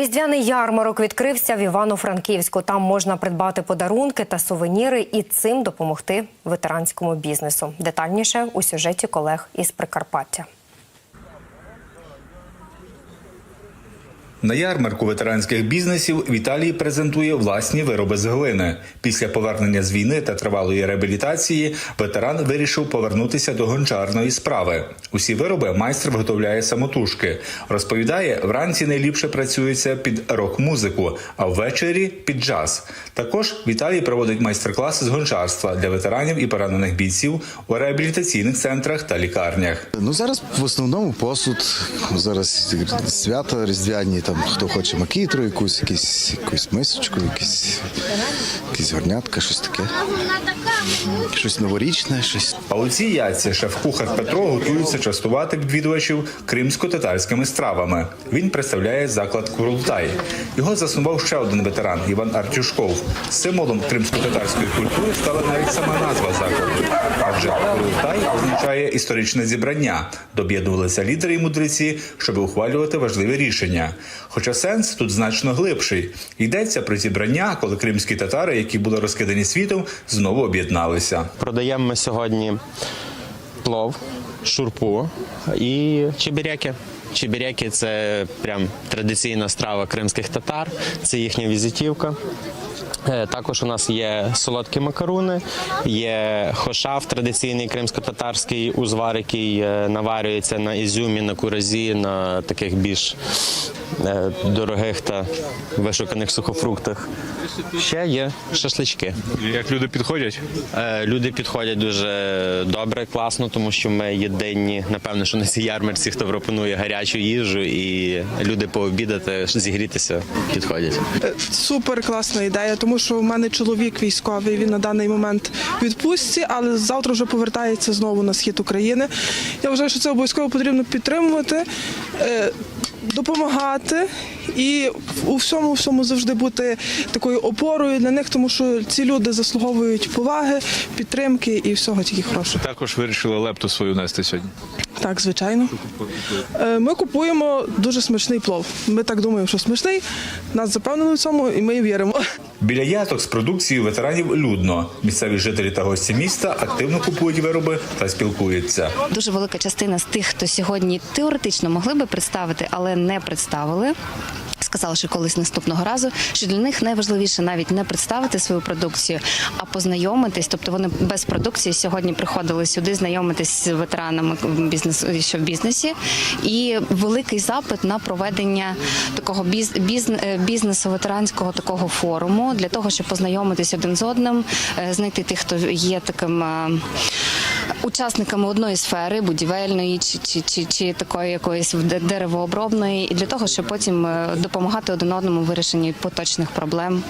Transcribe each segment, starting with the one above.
Різдвяний ярмарок відкрився в Івано-Франківську. Там можна придбати подарунки та сувеніри і цим допомогти ветеранському бізнесу. Детальніше у сюжеті колег із Прикарпаття. На ярмарку ветеранських бізнесів Віталій презентує власні вироби з глини. Після повернення з війни та тривалої реабілітації ветеран вирішив повернутися до гончарної справи. Усі вироби майстер виготовляє самотужки. Розповідає, вранці найліпше працюється під рок-музику, а ввечері під джаз. Також Віталій проводить майстер-класи з гончарства для ветеранів і поранених бійців у реабілітаційних центрах та лікарнях. Ну зараз в основному посуд. Зараз свята різдвяні, там хто хоче макітру, якусь, якусь, якусь мисочку, якісь, якісь горнятка, щось таке. Щось новорічне, щось. А у цій яйці шеф-кухар Петро готується частувати відвідувачів кримсько-татарськими стравами. Він представляє заклад Курултай. Його заснував ще один ветеран Іван Артюшков. Символом кримсько-татарської культури стала навіть сама назва закладу. Адже Курултай означає історичне зібрання. Доб'єднувалися лідери і мудреці, щоб ухвалювати важливі рішення. Хоча сенс тут значно глибший. Йдеться про зібрання, коли кримські татари, які були розкидані світом, знову об'єдналися. Продаємо ми сьогодні плов, шурпу і чебіряки. Чебіряки це прям традиційна страва кримських татар, це їхня візитівка. Е, Також у нас є солодкі макаруни, є хошав традиційний кримсько-татарський узвар, який е, наварюється на ізюмі, на куразі, на таких більш е, дорогих та вишуканих сухофруктах. Ще є шашлички. Як люди підходять? Люди підходять дуже добре, класно, тому що ми єдині, напевно, що на цій ярмарці, хто пропонує гарячу їжу, і люди пообідати, зігрітися, підходять. Супер класна ідея, тому що в мене чоловік військовий. Він на даний момент відпустці, але завтра вже повертається знову на схід України. Я вважаю, що це обов'язково потрібно підтримувати, е, допомагати і у всьому всьому завжди бути такою опорою для них, тому що ці люди заслуговують поваги, підтримки і всього тільки хорошого. Також вирішили лепту свою нести сьогодні. Так, звичайно. Е, Ми купуємо дуже смачний плов. Ми так думаємо, що смачний. Нас запевнили в цьому, і ми віримо. Біля яток з продукцією ветеранів людно. Місцеві жителі та гості міста активно купують вироби та спілкуються. Дуже велика частина з тих, хто сьогодні теоретично могли би представити, але не представили. Сказали, що колись наступного разу, що для них найважливіше навіть не представити свою продукцію, а познайомитись. Тобто вони без продукції сьогодні приходили сюди знайомитись з ветеранами бізнесу, що в бізнесі, і великий запит на проведення такого біз, е, бізнесу ветеранського такого форуму для того, щоб познайомитись один з одним, е, знайти тих, хто є таким. Учасниками одної сфери, будівельної чи, чи, чи, чи такої якоїсь деревообробної, і для того, щоб потім е, допомагати один одному в вирішенні поточних проблем.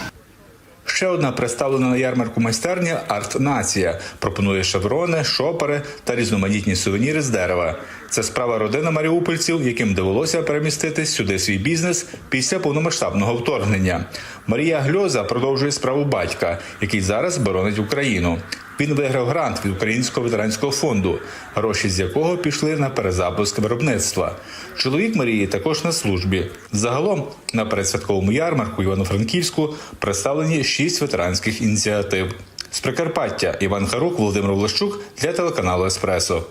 Ще одна представлена на ярмарку майстерня Арт Нація пропонує шеврони, шопери та різноманітні сувеніри з дерева. Це справа родини маріупольців, яким довелося перемістити сюди свій бізнес після повномасштабного вторгнення. Марія Гльоза продовжує справу батька, який зараз боронить Україну. Він виграв грант від Українського ветеранського фонду, гроші з якого пішли на перезапуск виробництва. Чоловік Марії також на службі. Загалом на передсвятковому ярмарку Івано-Франківську представлені шість ветеранських ініціатив. З Прикарпаття Іван Харук, Володимир Влащук для телеканалу Еспресо.